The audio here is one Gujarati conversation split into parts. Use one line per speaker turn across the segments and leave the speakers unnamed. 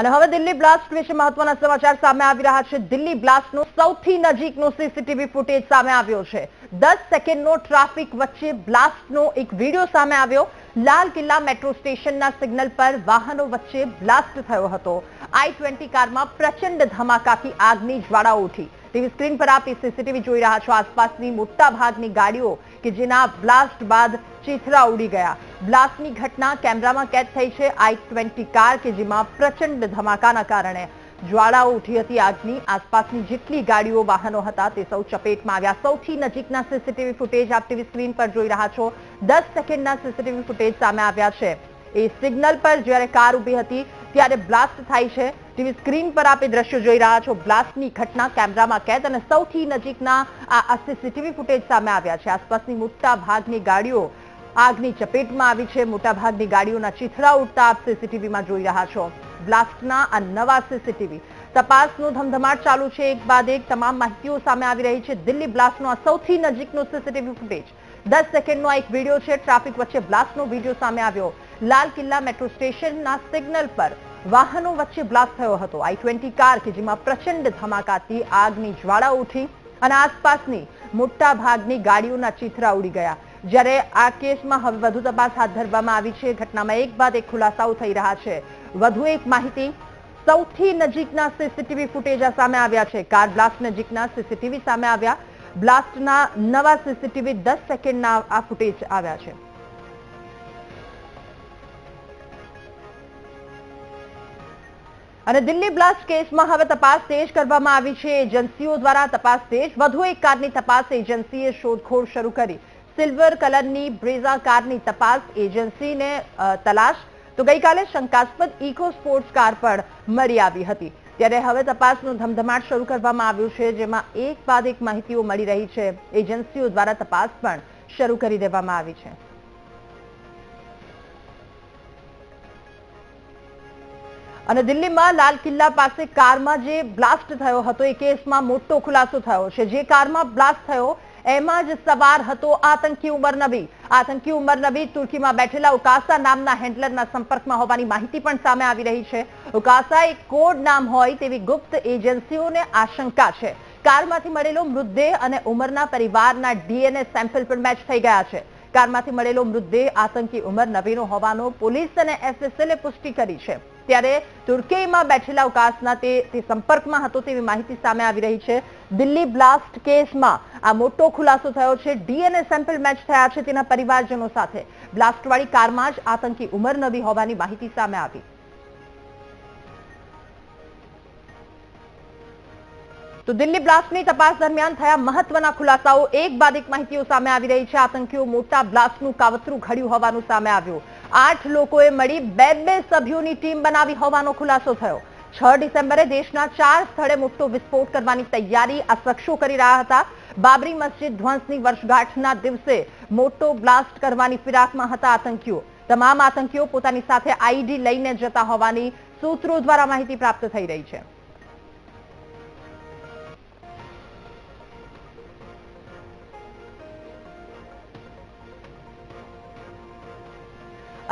અને હવે દિલ્હી બ્લાસ્ટ વિશે મહત્વના સમાચાર સામે આવી રહ્યા છે. દિલ્હી બ્લાસ્ટનો સૌથી નજીકનો સીસીટીવી ફૂટેજ સામે આવ્યો છે. દસ સેકન્ડનો ટ્રાફિક વચ્ચે બ્લાસ્ટનો એક વીડિયો સામે આવ્યો. લાલ કિલ્લા મેટ્રો સ્ટેશનના સિગ્નલ પર વાહનો વચ્ચે બ્લાસ્ટ થયો હતો. આઈ ટ્વેન્ટી કારમાં પ્રચંડ ધમાકાથી આગની જ્વાળાઓ ઉઠી. ટીવી સ્ક્રીન પર આપ સીસીટીવી જોઈ રહ્યા છો. આસપાસની મોટા ભાગની ગાડીઓ કે જેના બ્લાસ્ટ બાદ ચીથરા ઉડી ગયા. બ્લાસ્ટની ઘટના કેમેરામાં કેદ થઈ છે આઈ ટ્વેન્ટી કાર કે જેમાં પ્રચંડ ધમાકાના કારણે. જ્વાળાઓ ઉઠી હતી આગની, આસપાસની જેટલી ગાડીઓ, વાહનો હતા તે સૌ ચપેટમાં આવ્યા. સૌથી નજીકના સીસીટીવી ફૂટેજ આપ ટીવી સ્ક્રીન પર જોઈ રહ્યા છો. દસ સેકન્ડના સીસીટીવી ફૂટેજ સામે આવ્યા છે. એ સિગ્નલ પર જ્યારે કાર ઊભી હતી ત્યારે બ્લાસ્ટ થાય છે. ટીવી સ્ક્રીન પર આપે દ્રશ્યો જોઈ રહ્યા છો. બ્લાસ્ટની ઘટના કેમેરામાં કેદ અને સૌથી નજીકના આ સીસીટીવી ફૂટેજ સામે આવ્યા છે. આસપાસની મોટા ભાગની ગાડીઓ આગની ચપેટમાં આવી છે. મોટાભાગની ગાડીઓના ચીથડા ઉડતા આપ સીસીટીવીમાં જોઈ રહ્યા છો. બ્લાસ્ટના આ નવા સીસીટીવી. તપાસનો ધમધમાટ ચાલુ છે. એક બાદ એક તમામ માહિતીઓ સામે આવી રહી છે. દિલ્હી બ્લાસ્ટનો આ સૌથી નજીકનો સીસીટીવી ફૂટેજ. દસ સેકન્ડનો એક વીડિયો છે. ટ્રાફિક વચ્ચે બ્લાસ્ટનો વીડિયો સામે આવ્યો. લાલ કિલ્લા મેટ્રો સ્ટેશનના સિગ્નલ પર વાહનો વચ્ચે બ્લાસ્ટ થયો હતો. આઈ ટ્વેન્ટી કાર કે જેમાં પ્રચંડ ધમાકાથી આગની જ્વાળા ઉઠી અને આસપાસની મોટા ભાગની ગાડીઓના ચીથરા ઉડી ગયા. જ્યારે આ કેસમાં હવે વધુ તપાસ હાથ ધરવામાં આવી છે. ઘટનામાં એક બાદ એક ખુલાસાઓ થઈ રહ્યા છે. વધુ એક માહિતી. સૌથી નજીકના સીસીટીવી ફૂટેજ સામે આવ્યા છે. કાર બ્લાસ્ટ નજીકના સીસીટીવી સામે આવ્યા. બ્લાસ્ટના નવા સીસીટીવી દસ સેકન્ડના આ ફૂટેજ આવ્યા છે. અને દિલ્હી બ્લાસ્ટ કેસમાં હવે તપાસ તેજ કરવામાં આવી છે. એજન્સીઓ દ્વારા તપાસ તેજ વધુ એક કારની તપાસ એજન્સીએ શોધખોળ શરૂ કરી. સિલ્વર કલરની બ્રેઝા કારની તપાસ એજન્સીને તલાશ. તો ગઈકાલે શંકાસ્પદ ઇકો સ્પોર્ટ્સ કાર પણ મળી આવી હતી. ત્યારે હવે તપાસનો ધમધમાટ શરૂ કરવામાં આવ્યું છે, જેમાં એક બાદ એક માહિતીઓ મળી રહી છે. એજન્સીઓ દ્વારા તપાસ પણ શરૂ કરી દેવામાં આવી છે. અને દિલ્હીમાં લાલ કિલ્લા પાસે કારમાં જે બ્લાસ્ટ થયો હતો, એ કેસમાં મોટો ખુલાસો થયો છે. જે કારમાં બ્લાસ્ટ થયો, એમાં જ સવાર હતો આતંકી ઉમર નબી આતંકી ઉમર નબી તુર્કીમાં બેઠેલા ઉકાસા નામના હેન્ડલરના સંપર્કમાં હોવાની માહિતી પણ સામે આવી રહી છે. ઉકાસા એક કોડ નામ હોય તેવી ગુપ્ત એજન્સીઓને આશંકા છે. કારમાંથી મળેલો મૃતદેહ અને ઉમરના પરિવારના ડીએનએ સેમ્પલ પણ મેચ થઈ ગયા છે. કારમાંથી મળેલો મૃતદેહ આતંકી ઉમર નબીનો હોવાનો પોલીસ અને એફએસએલે પુષ્ટિ કરી છે. ત્યારે તુર્કીમાં બેઠેલા અવકાશના તે સંપર્કમાં હતો તેવી માહિતી સામે આવી રહી છે. દિલ્હી બ્લાસ્ટ કેસમાં આ મોટો ખુલાસો થયો છે. ડીએનએ સેમ્પલ મેચ થયા છે તેના પરિવારજનો સાથે. બ્લાસ્ટવાળી કારમાં જ આતંકી ઉમર નબી હોવાની માહિતી સામે આવી. તો દિલ્હી બ્લાસ્ટની તપાસ દરમિયાન થયા મહત્વના ખુલાસાઓ. એક બાદ એક માહિતીઓ સામે આવી રહી છે. આતંકીઓ મોટા બ્લાસ્ટનું કાવતરું ઘડ્યું હોવાનું સામે આવ્યું. આઠ લોકોએ મળી બે બે સભ્યોની ટીમ બનાવી હોવાનો ખુલાસો થયો. છ ડિસેમ્બરે દેશના ચાર સ્થળે મોટો વિસ્ફોટ કરવાની તૈયારી આ શખ્સો કરી રહ્યા હતા. બાબરી મસ્જિદ ધ્વંસની વર્ષગાંઠના દિવસે મોટો બ્લાસ્ટ કરવાની ફિરાકમાં હતા આતંકીઓ. તમામ આતંકીઓ પોતાની સાથે આઈડી લઈને જતા હોવાની સૂત્રો દ્વારા માહિતી પ્રાપ્ત થઈ રહી છે.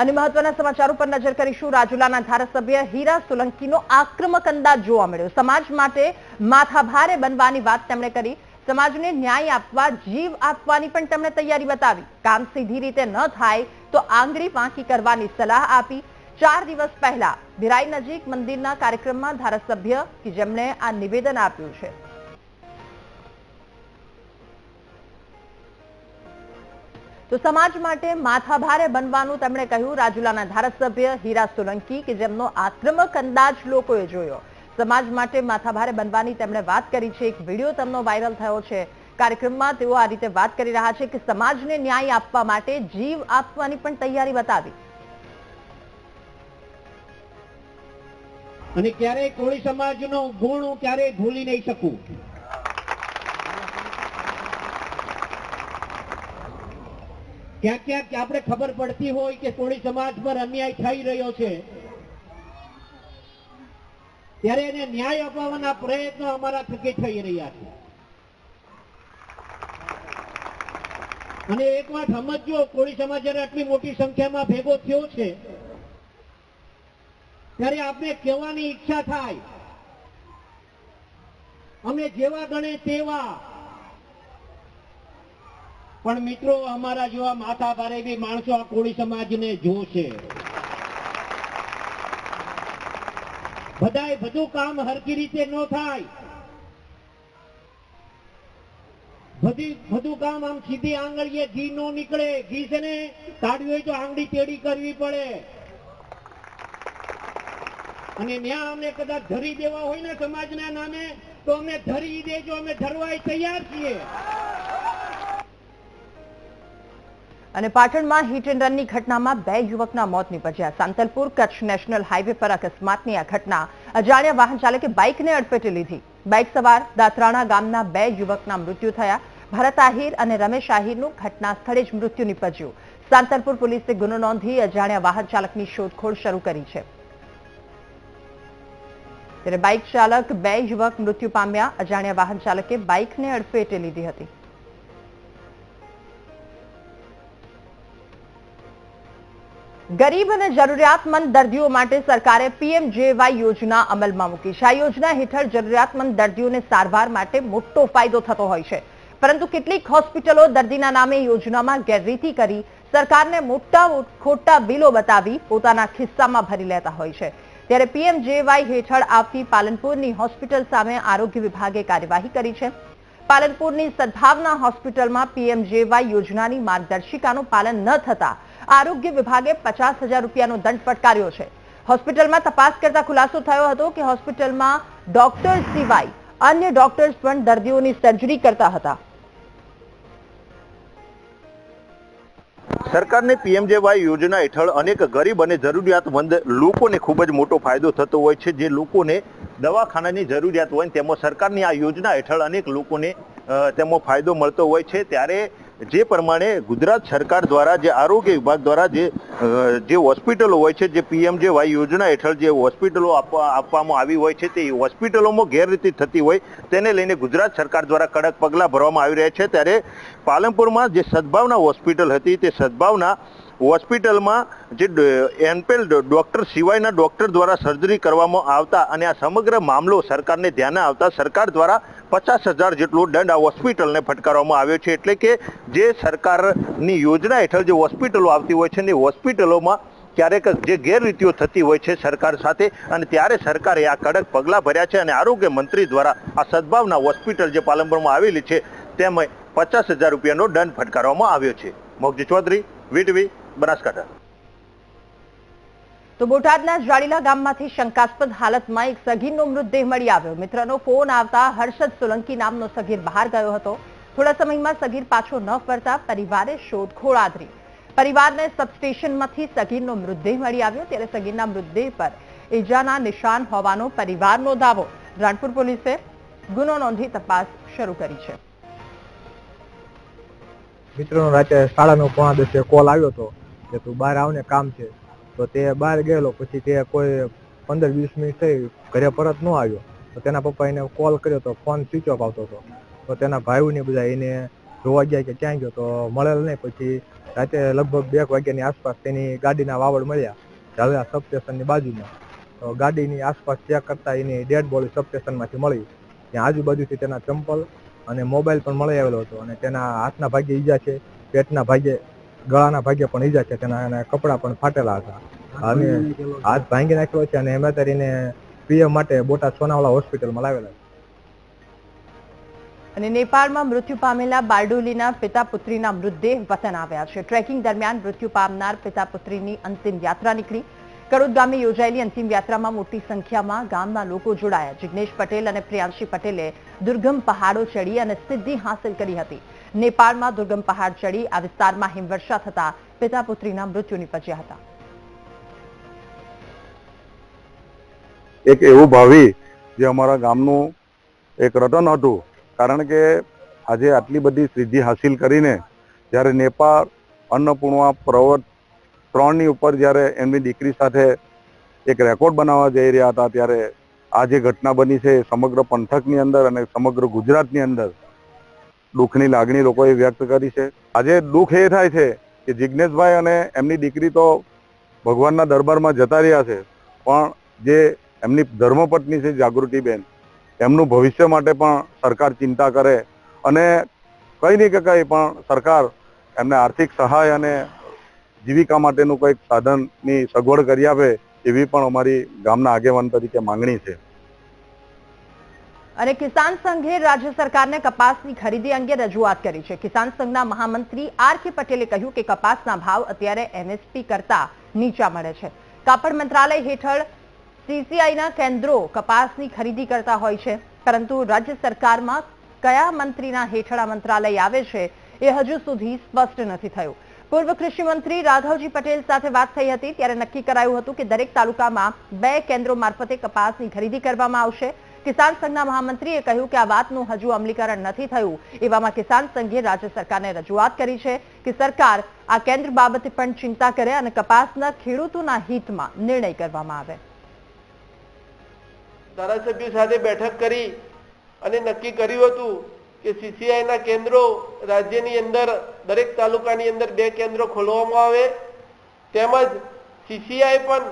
અને મહત્વના સમાચારો પર નજર કરીશું. રાજુલાના ધારાસભ્ય હીરા સોલંકીનો આક્રમક અંદાજ જોવા મળ્યો. સમાજ માટે માથાભારે બનવાની વાત તેમણે કરી. સમાજને ન્યાય આપવા, જીવ આપવાની પણ તેમણે તૈયારી બતાવી. કામ સીધી રીતે ન થાય તો આંગળી વાંકી કરવાની સલાહ આપી. ચાર દિવસ પહેલા ભિરાઈ નજીક મંદિરના કાર્યક્રમમાં ધારાસભ્ય કે જેમણે આ નિવેદન આપ્યું છે. તો સમાજ માટે માથાભારે બનવાનું તેમણે કહ્યું. રાજુલાના ધારાસભ્ય હીરા સોલંકી કે જેમનો આક્રમક અંદાજ લોકોએ જોયો. સમાજ માટે માથાભારે બનવાની તેમણે વાત કરી છે. એક વીડિયો તેમનો વાયરલ થયો છે. કાર્યક્રમમાં તેઓ આ રીતે વાત કરી રહ્યા છે કે સમાજને ન્યાય આપવા માટે જીવ આપવાની પણ તૈયારી બતાવી.
અને ક્યારેય કોળી સમાજનો ગુણ હું ક્યારેય ભૂલી નહીં શકું. ક્યાંક ક્યાંક આપણે ખબર પડતી હોય કે કોળી સમાજ પર અન્યાય થઈ રહ્યો છે. ત્યારે એને ન્યાય અપાવવાના પ્રયત્નો અમારા થકી થઈ રહ્યા છે. અને એક વાત સમજો કોળી સમાજ આટલી મોટી સંખ્યામાં ભેગો થયો છે, ત્યારે આપણે કહેવાની ઈચ્છા થાય. અમે જેવા ગણે તેવા પણ મિત્રો, અમારા જેવા માથા ભારે બી માણસો આ કોળી સમાજને જોશે. બધાય બધું કામ હરકી રીતે ન થાય. બધી, બધું કામ આમ સીધી આંગળીએ ઘી નો નીકળે. ઘી છે ને, કાઢવી હોય તો આંગળી ટેડી કરવી પડે. અને ત્યાં અમને કદાચ ધરી દેવા હોય ને સમાજના નામે, તો અમને ધરી દેજો, અમે ધરવાય તૈયાર છીએ.
અને પાટણમાં હિટ એન્ડ રનની ઘટનામાં બે યુવકના મોત નીપજ્યા. સાંતલપુર કચ્છ નેશનલ હાઈવે પર અકસ્માતની આ ઘટના. અજાણ્યા વાહન ચાલકે બાઇકને અડફેટે લીધી. બાઇક સવાર દાત્રાણા ગામના બે યુવકના મૃત્યુ થયા. ભરત આહિર અને રમેશ આહિરનું ઘટના સ્થળે જ મૃત્યુ નીપજ્યું. સાંતલપુર પોલીસે ગુનો નોંધી અજાણ્યા વાહન ચાલકની શોધખોળ શરૂ કરી છે. ત્યારે બાઇક ચાલક બે યુવક મૃત્યુ પામ્યા. અજાણ્યા વાહન ચાલકે બાઇકને અડફેટે લીધી હતી. ગરીબ અને જરૂરિયાતમંદ દર્દીઓ માટે સરકારે પીએમજેવાય યોજના અમલમાં મૂકી છે. આ યોજના હેઠળ જરૂરિયાતમંદ દર્દીઓને સારવાર માટે મોટો ફાયદો થતો હોય છે. પરંતુ કેટલીક હોસ્પિટલો દર્દીના નામે યોજનામાં ગેરરીતિ કરી સરકારને મોટા ખોટા બિલો બતાવી પોતાના ખિસ્સામાં ભરી લેતા હોય છે. ત્યારે પીએમજેવાય હેઠળ આવતી પાલનપુરની હોસ્પિટલ સામે આરોગ્ય વિભાગે કાર્યવાહી કરી છે. પાલનપુરની સદભાવના હોસ્પિટલમાં પીએમજેવાય યોજનાની માર્ગદર્શિકાનું પાલન ન થતા આરોગ્ય વિભાગે પચાસ હજાર રૂપિયાનો દંડ ફટકાર્યો છે. હોસ્પિટલમાં તપાસ કરતા ખુલાસો થયો હતો કે હોસ્પિટલમાં ડોક્ટર સિવાય અન્ય ડોક્ટર્સ પણ દર્દીઓની સર્જરી કરતા હતા.
સરકારની પીએમજેવાય યોજના હેઠળ અનેક ગરીબ અને જરૂરિયાતમંદ લોકોને ખૂબ જ મોટો ફાયદો થતો હોય છે. જે લોકોને દવાખાનાની જરૂરિયાત હોય તેમાં સરકારની આ યોજના હેઠળ અનેક લોકોને તેમાં ફાયદો મળતો હોય છે. ત્યારે જે પ્રમાણે ગુજરાત સરકાર દ્વારા, જે આરોગ્ય વિભાગ દ્વારા જે જે હોસ્પિટલો હોય છે, જે પીએમજેવાય યોજના હેઠળ જે હોસ્પિટલો આપવા, આપવામાં આવી હોય છે, તે હોસ્પિટલોમાં ગેરરીતિ થતી હોય, તેને લઈને ગુજરાત સરકાર દ્વારા કડક પગલાં ભરવામાં આવી રહ્યા છે. ત્યારે પાલનપુરમાં જે સદભાવના હોસ્પિટલ હતી, તે સદભાવના હોસ્પિટલમાં જે એનપેલ ડૉક્ટર સિવાયના ડૉક્ટર દ્વારા સર્જરી કરવામાં આવતા અને આ સમગ્ર મામલો સરકારને ધ્યાને આવતા સરકાર દ્વારા પચાસ હજાર જેટલો દંડ આ હોસ્પિટલને ફટકારવામાં આવ્યો છે. એટલે કે જે સરકારની યોજના હેઠળ જે હોસ્પિટલો આવતી હોય છે ને હોસ્પિટલોમાં ક્યારેક જે ગેરરીતિઓ થતી હોય છે સરકાર સાથે અને ત્યારે સરકારે આ કડક પગલાં ભર્યા છે અને આરોગ્ય મંત્રી દ્વારા આ સદભાવના હોસ્પિટલ જે પાલનપુરમાં આવેલી છે, તેમાં પચાસ હજાર રૂપિયાનો દંડ ફટકારવામાં આવ્યો છે. મોગજી ચૌધરી, વીટવી બનાસકાંઠા.
તો બોટાદના જાડીલા ગામમાંથી શંકાસ્પદ હાલતમાં એક સગીરનો મૃતદેહ મળી આવ્યો. મિત્રનો ફોન આવતા હર્ષદ સોલંકી નામનો સગીર બહાર ગયો હતો. થોડા સમયમાં સગીર પાછો ન ફરતા પરિવારે શોધખોળ આદરી. પરિવારને સબસ્ટેશનમાંથી સગીરનો મૃતદેહ મળી આવ્યો ત્યારે સગીરના મૃતદેહ પર ઈજાના નિશાન હોવાનો પરિવારનો દાવો. રાણપુર પોલીસે ગુનો નોંધી તપાસ શરૂ કરી છે.
મિત્રનો રાતે સાડા નવ પોણા દસે કોલ આવ્યો હતો. કે તું બહાર આવને કામ છે, તો તે બહાર ગયેલો, પછી તે કોઈ પંદર વીસ મિનિટ થઈ ઘરે પરત ન આવ્યો. તો તેના પપ્પા એને કોલ કર્યો તો ફોન સ્વિચ ઓફ આવતો હતો. તો તેના ભાઈઓને બધા એને જોવા ગયા કે ક્યાં ગયો, તો મળેલ નહીં. પછી રાતે લગભગ બે વાગ્યાની આસપાસ તેની ગાડીના વાવડ મળ્યા, ઝાલા સબસ્ટેશનની બાજુમાં. તો ગાડીની આસપાસ ચેક કરતા એની ડેડ બોડી સબસ્ટેશનમાંથી મળી. ત્યાં આજુબાજુથી તેના ચંપલ અને મોબાઈલ પણ મળી આવેલો હતો અને તેના હાથના ભાગે ઈજા છે, પેટના ભાગે ગળાના ભાગે પણ ઈજા છે, તેના અને કપડાં પણ ફાટેલા હતા. અને હાથ ભાંગી નાખ્યો છે અને એમાં કરીને પીએમ માટે બોટાદ સોનાવાલા હોસ્પિટલમાં લાવેલા છે.
અને નેપાળમાં મૃત્યુ પામેલા બારડોલીના પિતા પુત્રીના મૃતદેહ વતન આવ્યા છે. ટ્રેકિંગ દરમિયાન મૃત્યુ પામનાર પિતા પુત્રીની અંતિમ યાત્રા નીકળી. કડોદ ગામે યોજાયેલી અંતિમ યાત્રામાં મોટી સંખ્યામાં ગામના લોકો જોડાયા. જિગ્નેશ પટેલ અને પ્રિયાંશી પટેલે દુર્ગમ પહાડો ચડી અને સિદ્ધિ હાંસલ કરી હતી. નેપાળમાં દુર્ગમ પહાડ ચડી, આ વિસ્તારમાં હિમવર્ષા થતા પિતા પુત્રીના મૃત્યુ નીપજ્યા હતા.
એક એવું ભાવિ જે અમારા ગામનું એક રટન હતું, કારણ કે આજે આટલી બધી સિદ્ધિ હાસિલ કરીને જ્યારે નેપાળ અન્નપૂર્ણા પર્વત ત્રણની ઉપર જ્યારે એમની દીકરી સાથે એક રેકોર્ડ બનાવવા જઈ રહ્યા હતા, ત્યારે આ જે ઘટના બની છે એ સમગ્ર પંથકની અંદર અને સમગ્ર ગુજરાતની અંદર દુઃખની લાગણી લોકોએ વ્યક્ત કરી છે. આજે દુઃખ એ થાય છે કે જિજ્ઞેશભાઈ અને એમની દીકરી તો ભગવાનના દરબારમાં જતા રહ્યા છે, પણ જે એમની ધર્મપત્ની છે જાગૃતિબેન, એમનું ભવિષ્ય માટે પણ સરકાર ચિંતા કરે અને કંઈ નહીં કે કંઈ પણ સરકાર એમને આર્થિક સહાય અને જીવિકા માટેનું કંઈક સાધનની સગવડ કરી આપે એવી પણ અમારી ગામના આગેવાન તરીકે માંગણી છે.
અને કિસાન સંઘે રાજ્ય સરકારને કપાસની ખરીદી અંગે રજૂઆત કરી છે. કિસાન સંઘના મહામંત્રી આર કે પટેલે કહ્યું કે કપાસના ભાવ અત્યારે એમએસપી કરતા નીચા મળે છે. કાપડ મંત્રાલય હેઠળ સીસીઆઈના કેન્દ્રો કપાસની ખરીદી કરતા હોય છે. પરંતુ રાજ્ય સરકારમાં કયા મંત્રીના હેઠળ આ મંત્રાલય આવે છે એ હજુ સુધી સ્પષ્ટ નથી થયું. પૂર્વ કૃષિ મંત્રી રાઘવજી પટેલ સાથે વાત થઈ હતી ત્યારે નક્કી કરાયું હતું કે દરેક તાલુકામાં બે કેન્દ્રો મારફતે કપાસની ખરીદી કરવામાં આવશે. કિસાન સંઘના મહામંત્રીએ કહ્યું કે આ વાતનું હજુ અમલીકરણ નથી થયું. એવામાં કિસાન સંઘે રાજ્ય સરકારને રજૂઆત કરી છે કે સરકાર આ કેન્દ્ર બાબતે પણ ચિંતા કરે અને કપાસના ખેડૂતોના હિતમાં નિર્ણય કરવામાં આવે.
ધારાસભ્યો સાથે બેઠક કરી અને નક્કી કર્યું હતું કે સીસીઆઈના કેન્દ્રો રાજ્યની અંદર, દરેક તાલુકાની અંદર બે કેન્દ્રો ખોલવામાં આવે. તેમજ સીસીઆઈ પણ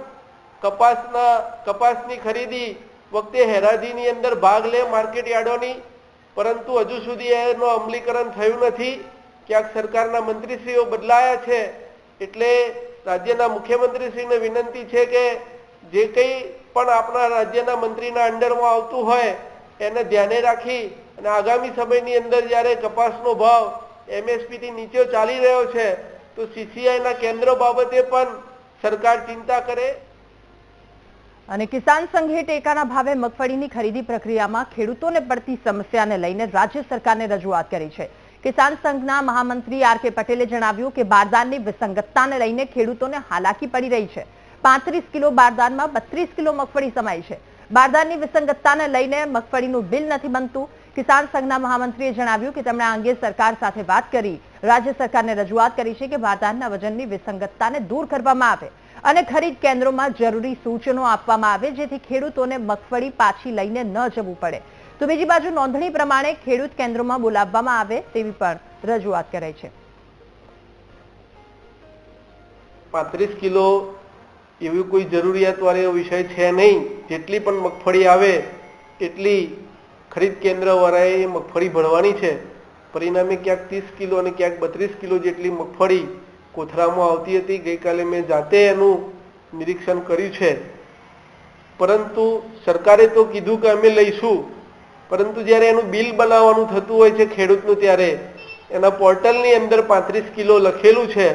કપાસના, કપાસની ખરીદી વખતે હેરાજીની અંદર ભાગ લે માર્કેટ યાર્ડોની, પરંતુ હજુ સુધી એનું અમલીકરણ થયું નથી. ક્યાંક સરકારના મંત્રીશ્રીઓ બદલાયા છે, એટલે રાજ્યના મુખ્યમંત્રીશ્રીને વિનંતી છે કે જે કંઈ પણ આપણા રાજ્યના મંત્રીના અંડરમાં આવતું હોય, એને ધ્યાને રાખી અને આગામી સમયની અંદર જ્યારે કપાસનો ભાવ એમએસપીથી નીચે ચાલી રહ્યો છે, તો સીસીઆઈના કેન્દ્રો બાબતે પણ સરકાર ચિંતા કરે
અને કિસાન સંઘે ટેકાના ભાવે મગફળીની ખરીદી પ્રક્રિયામાં ખેડૂતોને પડતી સમસ્યાને લઈને રાજ્ય સરકારને રજૂઆત કરી છે. કિસાન સંઘના મહામંત્રી આર કે પટેલે જણાવ્યું કે બારદાનની વિસંગતતાને લઈને ખેડૂતોને હાલાકી પડી રહી છે. પાંત્રીસ કિલો બારદાનમાં બત્રીસ કિલો મગફળી સમાય છે. બારદાનની વિસંગતતાને લઈને મગફળીનું બિલ નથી બનતું. કિસાન સંઘના મહામંત્રીએ જણાવ્યું કે તેમણે આ અંગે સરકાર સાથે વાત કરી. રાજ્ય સરકારને રજૂઆત કરી છે કે બારદાનના વજનની વિસંગતતાને દૂર કરવામાં આવે. અને ખરીદ કેન્દ્રોમાં જરૂરી સૂચનો આપવામાં આવે, જેથી ખેડૂતોને મગફળી પાછી લઈને ન જવું પડે. તો બીજી બાજુ નોંધણી પ્રમાણે ખેડૂત કેન્દ્રોમાં બોલાવવામાં આવે તેવી પણ રજૂઆત કરાઈ છે.
પાંત્રીસ કિલો એવી કોઈ જરૂરિયાત વાળો વિષય છે નહીં. જેટલી પણ મગફળી આવે, એટલી ખરીદ કેન્દ્ર વાળાએ મગફળી ભરવાની છે. પરિણામે ક્યાંક ત્રીસ કિલો અને ક્યાંક બત્રીસ કિલો જેટલી મગફળી કોથરામાં આવતી હતી. ગઈકાલે મેં જાતે એનું નિરીક્ષણ કર્યું છે. પરંતુ સરકારે તો કીધું કે અમે લઈશું. પરંતુ જ્યારે એનું બિલ બનાવવાનું થતું હોય છે ખેડૂતનું ત્યારે, એના પોર્ટલની અંદર પાંત્રીસ કિલો લખેલું છે.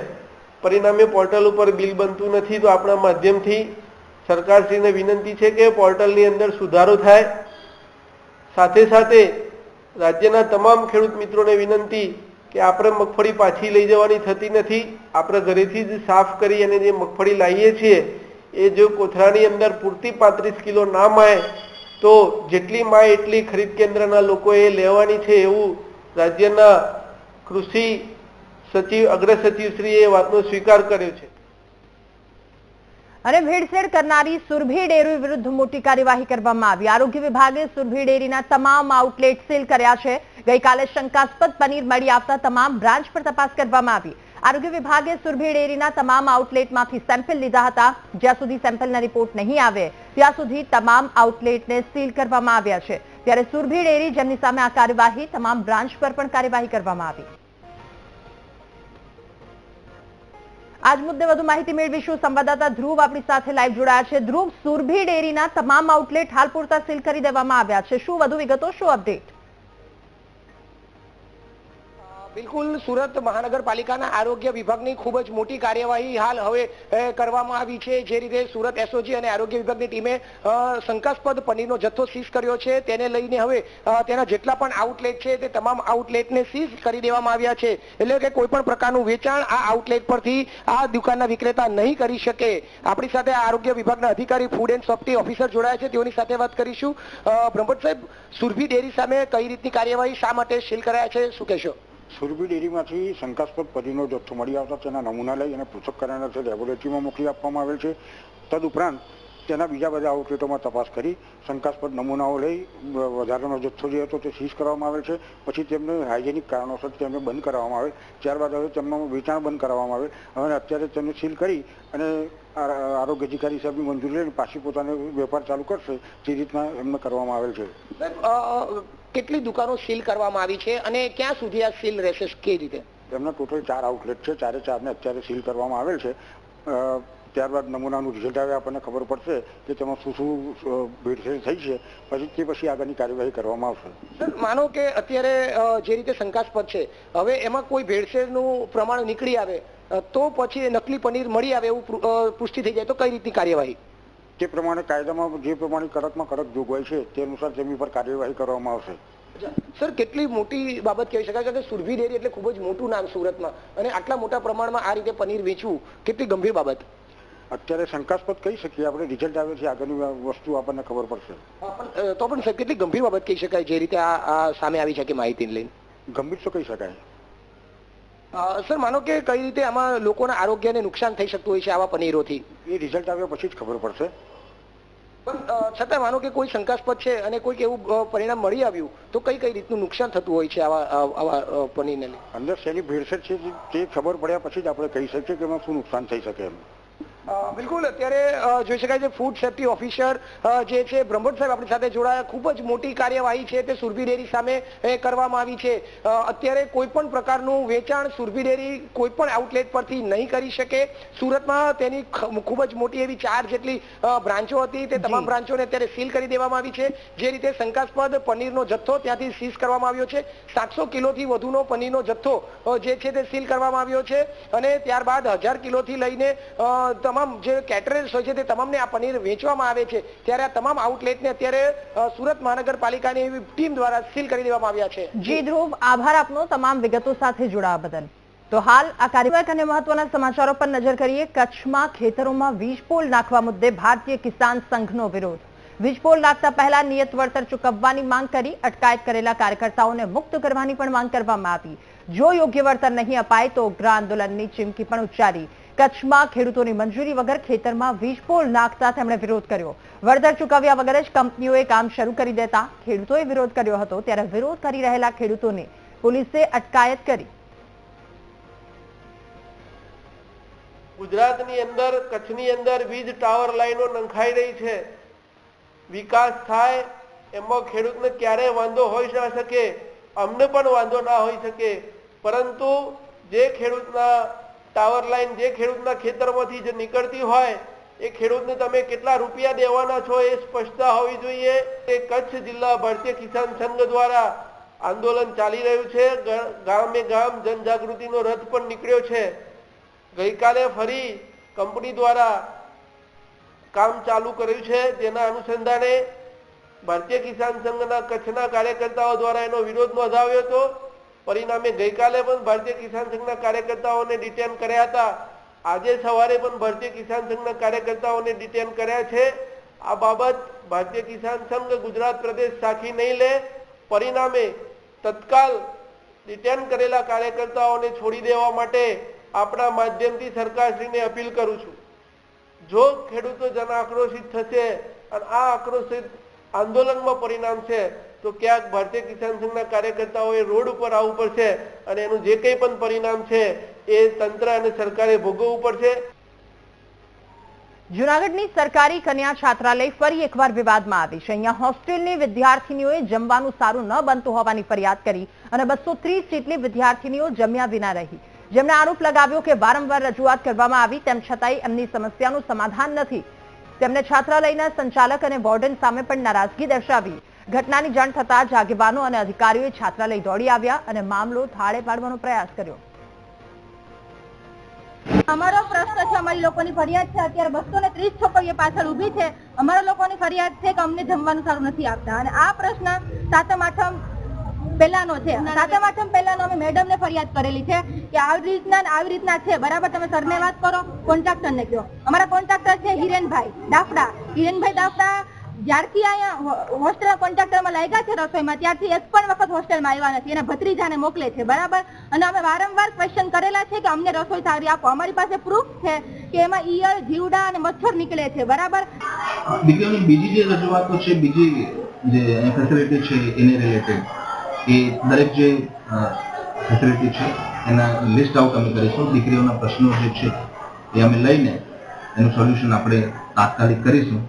પરિણામે પોર્ટલ ઉપર બિલ બનતું નથી, તો આપણા માધ્યમથી સરકારશ્રીને વિનંતી છે કે પોર્ટલની અંદર સુધારો થાય. સાથે સાથે રાજ્યના તમામ ખેડૂત મિત્રોને વિનંતી કે આપણે મગફળી પાછી લઈ જવાની થતી નથી. આપણે ઘરેથી જ સાફ કરી અને જે મગફળી લાવીએ છીએ, એ જો કોથરાની અંદર પૂરતી પાંત્રીસ કિલો ના માય, તો જેટલી માય એટલી ખરીદ કેન્દ્રના લોકોએ લેવાની છે એવું રાજ્યના કૃષિ સચિવ અગ્ર સચિવશ્રીએ વાતનો સ્વીકાર કર્યો છે.
અને ભેળસેળ કરનારી સુરભી ડેરી વિરુદ્ધ મોટી કાર્યવાહી કરવામાં આવી. આરોગ્ય વિભાગે સુરભી ડેરીના તમામ આઉટલેટ સીલ કર્યા છે. ગઈકાલે શંકાસ્પદ પનીર મળી આવતા તમામ બ્રાન્ચ પર તપાસ કરવામાં આવી. આરોગ્ય વિભાગે સુરભી ડેરીના તમામ આઉટલેટમાંથી સેમ્પલ લીધા હતા. જ્યાં સુધી સેમ્પલના રિપોર્ટ નહીં આવે, ત્યાં સુધી તમામ આઉટલેટને સીલ કરવામાં આવ્યા છે. ત્યારે સુરભી ડેરી જેમની સામે આ કાર્યવાહી, તમામ બ્રાન્ચ પર પણ કાર્યવાહી કરવામાં આવી. આજ મુદ્દે વધુ માહિતી મેળવીશું. સંવાદદાતા ધ્રુવ આપણી સાથે લાઈવ જોડાયા છે. ધ્રુવ, સુરભી ડેરીના તમામ આઉટલેટ હાલ પૂરતા સીલ કરી દેવામાં આવ્યા છે. શું વધુ વિગતો? શું અપડેટ
બિલકુલ સુરત મહાનગરપાલિકાના આરોગ્ય વિભાગની ખૂબ જ મોટી કાર્યવાહી હાલ હવે કરવામાં આવી છે. જે રીતે સુરત એસઓજી અને આરોગ્ય વિભાગની ટીમે શંકાસ્પદ પનીરનો જથ્થો સીઝ કર્યો છે. તેને લઈને હવે તેના જેટલા પણ આઉટલેટ છે તે તમામ આઉટલેટને સીઝ કરી દેવામાં આવ્યા છે. એટલે કે કોઈ પણ પ્રકારનું વેચાણ આ આઉટલેટ પરથી આ દુકાનના વિક્રેતા નહીં કરી શકે. આપણી સાથે આરોગ્ય વિભાગના અધિકારી ફૂડ એન્ડ સેફ્ટી ઓફિસર જોડાયા છે. તેઓની સાથે વાત કરીશું. બ્રહ્મભટ્ટ સાહેબ, સુરભી ડેરી સામે કઈ રીતની કાર્યવાહી શા માટે સીલ કરાયા છે? શું કહેશો?
સુરભી ડેરીમાંથી શંકાસ્પદ પદીનો જથ્થો મળી આવતા તેના નમૂના લઈ અને પૃથ્થકરણ અર્થે લેબોરેટરીમાં મોકલી આપવામાં આવેલ છે. તદુપરાંત તેના બીજા બધા આઉટલેટોમાં તપાસ કરી શંકાસ્પદ નમૂનાઓ લઈ વધારાનો જથ્થો જે હતો તે સીઝ કરવામાં આવે છે. પછી તેમને હાઇજેનિક કારણોસર તેમને બંધ કરવામાં આવે ત્યારબાદ હવે તેમનું વેચાણ બંધ કરવામાં આવે હવે અત્યારે તેમને સીલ કરી અને આરોગ્ય અધિકારી સાહેબની મંજૂરી લઈને પાછી પોતાનો વેપાર ચાલુ કરશે તે રીતના એમને કરવામાં આવેલ છે.
કેટલી દુકાનો સીલ કરવામાં આવી છે અને ક્યાં સુધી આ સીલ રહેશે કે રીતે?
એમના ટોટલ ચાર આઉટલેટ છે. ચારે ચારને અત્યારે સીલ કરવામાં આવેલ છે. ત્યારબાદ નમૂનાનું રિઝલ્ટ આવે આપણને ખબર પડશે કે તેમાં શું શું ભેળસેળ થઈ છે. પછી તે પછી આગળની કાર્યવાહી કરવામાં આવશે.
સર માનો કે અત્યારે જે રીતે શંકાસ્પદ છે હવે એમાં કોઈ ભેળસેળનું પ્રમાણ નીકળી આવે તો પછી નકલી પનીર મળી આવે એવું પુષ્ટિ થઈ જાય તો કઈ રીતની કાર્યવાહી?
તે પ્રમાણે કાયદામાં જે પ્રમાણે કડકમાં કડક જોગવાઈ છે તે અનુસાર તેમની પર કાર્યવાહી કરવામાં આવશે.
સર કેટલી મોટી બાબત કહી શકાય? કે સુરભી ડેરી એટલે ખૂબ જ મોટું નામ સુરતમાં અને આટલા મોટા પ્રમાણમાં આ રીતે પનીર વેચવું કેટલી ગંભીર બાબત?
અત્યારે શંકાસ્પદ કહી શકીએ આપણે. રિઝલ્ટ આવે છે આગળની વસ્તુ આપણને ખબર પડશે.
તો પણ કેટલી ગંભીર બાબત કહી શકાય જે રીતે આ સામે આવી શકે માહિતીને લઈને?
ગંભીર તો કહી શકાય?
સર માનો કે કઈ રીતે આમાં લોકોના આરોગ્યને નુકસાન થઈ શકતું હોય છે આવા પનીરોથી?
એ રિઝલ્ટ આવ્યા પછી જ ખબર પડશે.
પણ છતાં માનો કે કોઈ શંકાસ્પદ છે અને કોઈક એવું પરિણામ મળી આવ્યું તો કઈ કઈ રીતનું નુકસાન થતું હોય છે આવા આવા પનીરને
અંદર શેની ભેળસેળ છે તે ખબર પડ્યા પછી જ આપણે કહી શકીએ કે એમાં શું નુકસાન થઈ શકે એમ.
બિલકુલ અત્યારે જોઈ શકાય છે ફૂડ સેફ્ટી ઓફિસર જે છે બ્રહ્મભટ્ટ સાહેબ આપણી સાથે જોડાયા. ખૂબ જ મોટી કાર્યવાહી છે તે સુરભી ડેરી સામે કરવામાં આવી છે. અત્યારે કોઈ પણ પ્રકારનું વેચાણ સુરભી ડેરી કોઈ પણ આઉટલેટ પરથી નહીં કરી શકે. સુરતમાં તેની ખૂબ જ મોટી એવી ચાર જેટલી બ્રાન્ચો હતી. તે તમામ બ્રાન્ચોને અત્યારે સીલ કરી દેવામાં આવી છે. જે રીતે શંકાસ્પદ પનીરનો જથ્થો ત્યાંથી સીઝ કરવામાં આવ્યો છે. સાતસો કિલોથી વધુનો પનીરનો જથ્થો જે છે તે સીલ કરવામાં આવ્યો છે. અને ત્યારબાદ હજાર કિલોથી લઈને અ, તમામ જે કેટરર્સ હોય છે તે તમામને આ પનીર વેચવામાં આવે છે. ત્યારે આ તમામ આઉટલેટને અત્યારે સુરત મહાનગરપાલિકાની એવી ટીમ દ્વારા સીલ કરી દેવામાં આવ્યા છે.
જી, ધ્રુવ, આભાર આપનો તમામ વિગતો સાથે જોડાવા બદલ. તો હાલ આ કાર્યવાહક અને મહત્વના સમાચારો પર નજર કરીએ. કચ્છમાં ખેતરોમાં વીજપોલ નાખવા મુદ્દે ભારતીય કિસાન સંઘનો વિરોધ. વીજપોલ નાખતા પહેલા નિયત વળતર ચૂકવવાની માંગ કરી, અટકાયત કરેલા કાર્યકર્તાઓને મુક્ત કરવાની પણ માંગ કરવામાં આવી. જો યોગ્ય વળતર નહીં અપાય તો ઉગ્ર આંદોલનની ચીમકી પણ ઉચ્ચારી. કચ્છમાં ખેડૂતોની મંજૂરી વગર ખેતરમાં વીજપોલ નાખતા તેમણે વિરોધ કર્યો. વળતર ચૂકવ્યા વગર જ કંપનીઓએ કામ શરૂ કરી દેતા ખેડૂતોએ વિરોધ કર્યો હતો. ત્યારે વિરોધ કરી રહેલા ખેડૂતોને પોલીસે અટકાયત કરી.
ગુજરાતની અંદર, કચ્છની અંદર વીજ ટાવર લાઈનો નંખાઈ રહી છે. વિકાસ થાય એમાં ખેડૂતને ક્યારેય વાંધો હોઈ ના શકે, અમને પણ વાંધો ના હોઈ શકે. પરંતુ જે ખેડૂતના ટાવર લાઈન જે ખેડૂતના ખેતરમાંથી જે નીકળતી હોય, એ ખેડૂતને તમે કેટલા રૂપિયા દેવાના છો એ સ્પષ્ટતા હોવી જોઈએ. એ કચ્છ જિલ્લા ભારતીય કિસાન સંઘ દ્વારા આંદોલન ચાલી રહ્યું છે. ગામે ગામ જનજાગૃતિનો રથ પણ નીકળ્યો છે. ગઈકાલે ફરી કંપની દ્વારા કામ ચાલુ કર્યું છે. જેના અનુસંધાને ભારતીય કિસાન સંઘના કચ્છના કાર્યકર્તાઓ દ્વારા એનો વિરોધ નોંધાવ્યો હતો. પરિણામે ગઈકાલે પણ ભારતીય કિસાન સંઘના કાર્યકર્તાઓને ડિટેન કર્યા હતા. આજે સવારે પણ ભારતીય કિસાન સંઘના કાર્યકર્તાઓને ડિટેન કર્યા છે. આ બાબત ભારતીય કિસાન સંઘ ગુજરાત પ્રદેશ સાખી નહીં લે. પરિણામે તત્કાલ ડિટેન કરેલા કાર્યકર્તાઓને છોડી દેવા માટે આપણા માધ્યમથી સરકારશ્રીને અપીલ કરું છું. જો ખેડૂતો જન આક્રોશિત થશે અને આ આક્રોશિત આંદોલનમાં પરિણામ છે તો ક્યાંક ભારતીય કિસાન સંઘના કાર્યકર્તાઓએ રોડ ઉપર આવવું પડશે અને એનું જે કંઈ પણ પરિણામ છે એ તંત્ર અને સરકારે ભોગવવું પડશે.
જુનાગઢની સરકારી કન્યા છાત્રાલય ફરી એકવાર વિવાદમાં આવી છે. અહીંયા હોસ્ટેલની વિદ્યાર્થીનીઓએ જમવાનું સારું ન બનતું હોવાની ફરિયાદ કરી અને બસો ત્રીસ જેટલી વિદ્યાર્થીનીઓ જમ્યા વિના રહી. જેમણે આરોપ લગાવ્યો કે વારંવાર રજૂઆત કરવામાં આવી, તેમ છતાંય એમની સમસ્યાનું સમાધાન નથી. તેમણે છાત્રાલયના સંચાલક અને વોર્ડન સામે પણ નારાજગી દર્શાવી ઘટનાની જાણ થતા જ આગેવાનો અને અધિકારીઓએ છાત્રાલય દોડી આવ્યા અને મામલો થાળે પાડવાનો પ્રયાસ કર્યો.
અમારો પ્રશ્ન છે, અમારી લોકોની ફરિયાદ છે. અત્યારે બસો ને ત્રીસ છોકરીઓ પાછળ ઊભી છે. અમારા લોકોની ફરિયાદ છે કે અમને જમવાનું સારું નથી આપતા. અને આ પ્રશ્ન સાતમ આઠમ પહેલાનો છે. સાતમ આઠમ પહેલાનો અમે મેડમને ફરિયાદ કરેલી છે કે આવી રીતના આવી રીતના છે. બરાબર, તમે સરને વાત કરો કોન્ટ્રાક્ટર ને કહો. અમારા કોન્ટ્રાક્ટર છે હિરેનભાઈ દાફડા. હિરેનભાઈ દાફડા જ્યારથી અહીંયા હોસ્ટેલ કોન્ટ્રાક્ટરમાં લાગ્યા છે રસોઈમાં, ત્યારથી એક પણ વખત હોસ્ટેલમાં આવ્યા નથી. એના ભત્રીજાને મોકલે છે, બરાબર? અને અમે વારંવાર ક્વેશ્ચન કરેલા છે કે અમને રસોઈ સારી આપો. અમારી પાસે પ્રૂફ છે કે એમાં ઈયળ, જીવડા અને મચ્છર નીકળે છે, બરાબર?
દીકરીઓની બીજી જે રજૂઆતો છે, બીજી જે ફેસિલિટી છે, એને રિલેટેડ એ દરેક જે ફેસિલિટી છે, એના લિસ્ટ આઉટ અમે કરીશું. દીકરીઓના પ્રશ્નો જે છે, એ અમે લઈને એનું સોલ્યુશન આપણે તાત્કાલિક કરીશું.